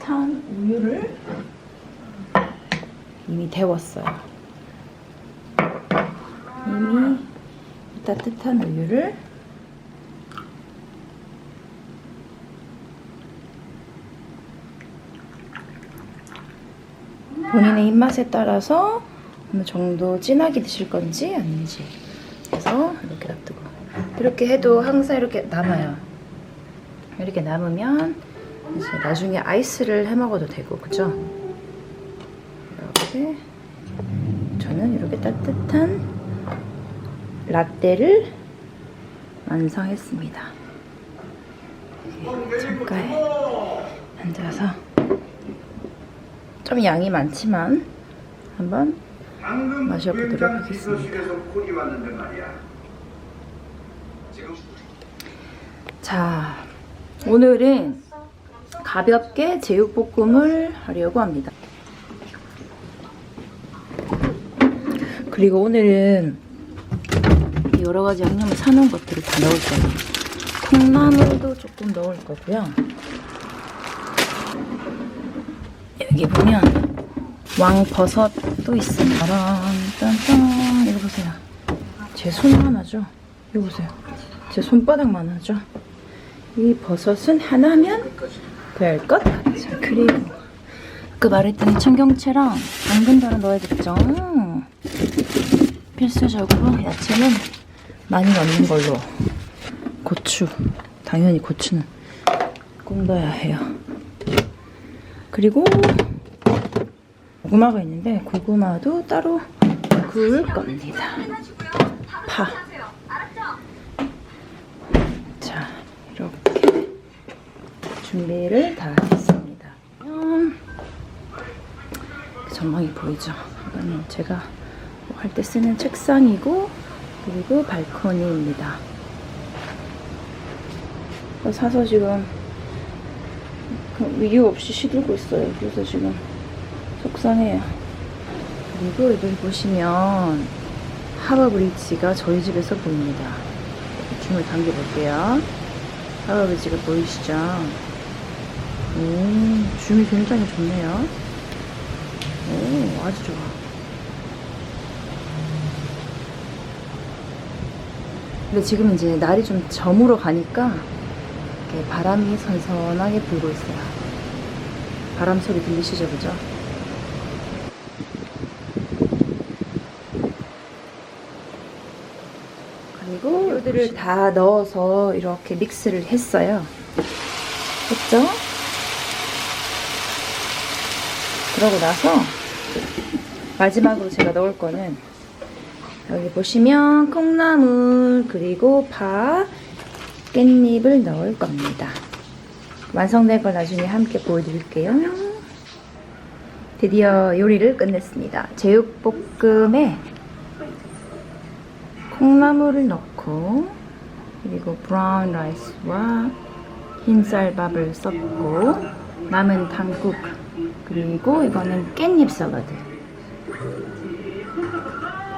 탄 우유를 이미 데웠어요. 이미 따뜻한 우유를 본인의 입맛에 따라서 어느 정도 진하게 드실 건지 아닌지 그래서 이렇게 놔두고 이렇게 해도 항상 이렇게 남아요. 이렇게 남으면 이제 나중에 아이스를 해 먹어도 되고 그죠? 이렇게 저는 이렇게 따뜻한 라떼를 완성했습니다. 창가에 앉아서 좀 양이 많지만 한번 마셔보도록 하겠습니다. 자, 오늘은 가볍게 제육볶음을 하려고 합니다. 그리고 오늘은 여러 가지 양념을 사놓은 것들을 다 넣을 거예요. 콩나물도 조금 넣을 거고요. 여기 보면 왕버섯도 있습니다. 딴딴 이거 보세요. 제 손만 하죠. 이거 보세요. 제 손바닥만 하죠. 이 버섯은 하나면 될것 같죠. 그리고 그 말했던 청경채랑 당근자를 넣어야겠죠. 필수적으로 야채는 많이 넣는 걸로. 고추. 당연히 고추는 꼭 넣어야 해요. 그리고 고구마가 있는데 고구마도 따로 구울 겁니다. 파. 자, 이렇게 준비를 다 했습니다. 음, 전망이 보이죠? 이거는 제가 할때 쓰는 책상이고 그리고 발코니입니다. 사서 지금 그 이유 없이 시들고 있어요. 그래서 지금 속상해요. 그리고 여기 보시면 하버 브릿지가 저희 집에서 보입니다. 줌을 당겨볼게요. 하버 브릿지가 보이시죠? 오, 줌이 굉장히 좋네요. 오, 아주 좋아. 근데 지금 이제 날이 좀 저물어 가니까 이렇게 바람이 선선하게 불고 있어요. 바람 소리 들리시죠, 그죠? 요들을 다 넣어서 이렇게 믹스를 했어요. 했죠? 그러고 나서 마지막으로 제가 넣을 거는 여기 보시면 콩나물 그리고 파 깻잎을 넣을 겁니다. 완성된 걸 나중에 함께 보여드릴게요. 드디어 요리를 끝냈습니다. 제육볶음에 콩나물을 넣고 그리고 브라운 라이스와 흰쌀밥을 섞고 남은 당국 그리고 이거는 깻잎 샐러드.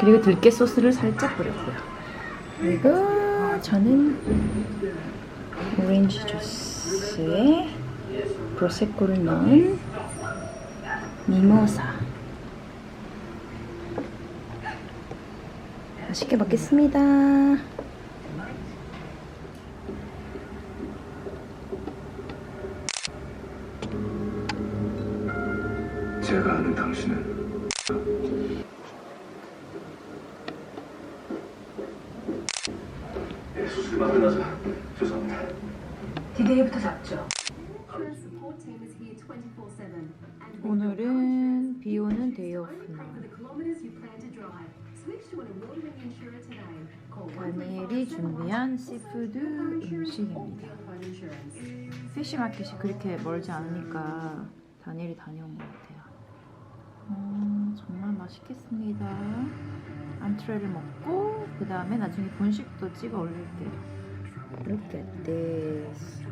그리고 들깨 소스를 살짝 뿌렸고요. 그리고 저는 오렌지 주스에 프로세코를 넣은 미모사 맛있게 먹겠습니다. 제가 아는 당신은 예, 수술 받으나서 죄송합니다. 디데이부터 잡죠. Insurance support team is here 24/7 and we 오늘은 비 오는 pay 데이오프나 for the kilometers you plan to drive. Switch to an award-winning insurer today. Call 다니엘이 준비한 시푸드 음식입니다. 피쉬마켓이 그렇게 멀지 않으니까 다니엘이 다녀온 것 같아요. 음, 정말 맛있겠습니다. 안트레를 먹고 그 다음에 나중에 본식도 찍어 올릴게요. Look at this.